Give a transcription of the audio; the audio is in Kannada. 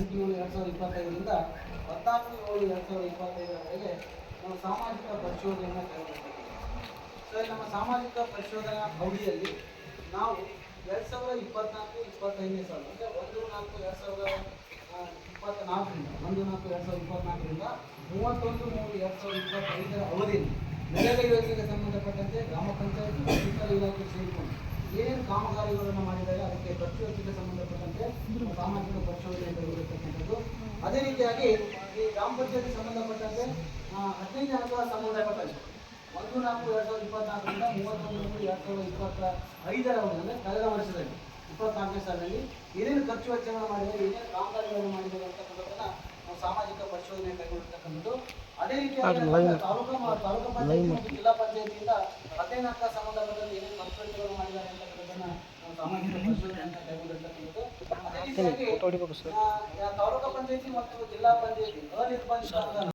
ಏಳು ಎರಡು ಸಾವಿರದ ಇಪ್ಪತ್ತೈದರಿಂದ ಹದಿನಾಲ್ಕು ಏಳು ಎರಡು ಸಾವಿರದ ಇಪ್ಪತ್ತೈದರವರೆಗೆ ನಾವು ಸಾಮಾಜಿಕ ಪರಿಶೋಧನೆಯನ್ನು ಕೈಗೊಂಡಿದ್ದೇವೆ. ಸರ್ ನಮ್ಮ ಸಾಮಾಜಿಕ ಪರಿಶೋಧನಾ ಅವಧಿಯಲ್ಲಿ ನಾವು ಎರಡು ಸಾವಿರದ ಇಪ್ಪತ್ನಾಲ್ಕು, ಇಪ್ಪತ್ತೈದನೇ ಸಾಲ, ಅಂದರೆ ಒಂದು ನಾಲ್ಕು ಎರಡು ಸಾವಿರದ ಇಪ್ಪತ್ತ್ನಾಲ್ಕರಿಂದ ಒಂದು ನಾಲ್ಕು ಎರಡು ಸಾವಿರದ ಇಪ್ಪತ್ತ್ನಾಲ್ಕರಿಂದ ಮೂವತ್ತೊಂದು ಮೂರು ಎರಡು ಸಾವಿರದ ಇಪ್ಪತ್ತೈದರ ಅವಧಿಯಲ್ಲಿ ನರೇಗಾ ಯೋಜನೆಗೆ ಸಂಬಂಧಪಟ್ಟಂತೆ ಗ್ರಾಮ ಪಂಚಾಯತ್ ಇಲಾಖೆ ಸೇರಿಕೊಂಡು ಏನೇನು ಕಾಮಗಾರಿಗಳನ್ನು ಮಾಡಿದ್ದಾರೆ, ಅದಕ್ಕೆ ಖರ್ಚು ವೆಚ್ಚಕ್ಕೆ ಸಾಮಾಜಿಕ ಪರಿಶೋಧನೆ ಕೈಗೊಳ್ಳಿರ್ತಕ್ಕಂಥದ್ದು ಅದೇ ರೀತಿಯಾಗಿ ಈ ಗ್ರಾಮ ಪಂಚಾಯತ್ ಸಂಬಂಧಪಟ್ಟಂತೆ ಹದಿನೈದು ಹಣಕಾಸು ಸಂಬಂಧಪಟ್ಟಂತೆ ಒಂದು ನಾಲ್ಕು ಎರಡು ಸಾವಿರದ ಇಪ್ಪತ್ನಾಲ್ಕರಿಂದ ಮೂವತ್ತೊಂದು ಮೂರು ಎರಡು ಸಾವಿರದ ಇಪ್ಪತ್ತ ಐದರ ಅಂದರೆ ಕಳೆದ ವರ್ಷದಲ್ಲಿ ಇಪ್ಪತ್ನಾಲ್ಕನೇ ಸಾಲಿನಲ್ಲಿ ಏನೇನು ಖರ್ಚು ವೆಚ್ಚಗಳನ್ನು ಮಾಡಿದ್ದಾರೆ ಏನೇನು ಕಾಮಗಾರಿಗಳನ್ನು ಮಾಡಿದ್ದಾರೆ ಅಂತಕ್ಕಂಥದ್ದನ್ನ ನಾವು ಸಾಮಾಜಿಕ ಪರಿಶೋಧನೆ ಕೈಗೊಳ್ಳಿರ್ತಕ್ಕಂಥದ್ದು ಅದೇ ರೀತಿಯಾಗಿ ತಾಲೂಕು ತಾಲೂಕು ಪಂಚಾಯತ್ ಮತ್ತು ಜಿಲ್ಲಾ ಪಂಚಾಯತಿಯಿಂದ ಹದಿನೈದು ಹಣಕಾಸು ಸಂಬಂಧಪಟ್ಟಂತೆ ಏನೇನು ಖರ್ಚು ವೆಚ್ಚಗಳನ್ನು ಮಾಡಿದ್ದಾರೆ ಅಂತಕ್ಕಂಥದ್ದನ್ನು ನಾವು ಸಾಮಾಜಿಕ ಪರಿಶೋಧನೆ ಅಂತ ಕೈಗೊಂಡಿರ್ತಕ್ಕಂಥದ್ದು. ಅದೇ ರೀತಿಯಾಗಿ ಆ, ತಾಲೂಕು ಪಂಚಾಯತಿ ಮತ್ತು ಜಿಲ್ಲಾ ಪಂಚಾಯತಿ ಅನಿರ್ಬಂಧಿತ ಅನುದಾನ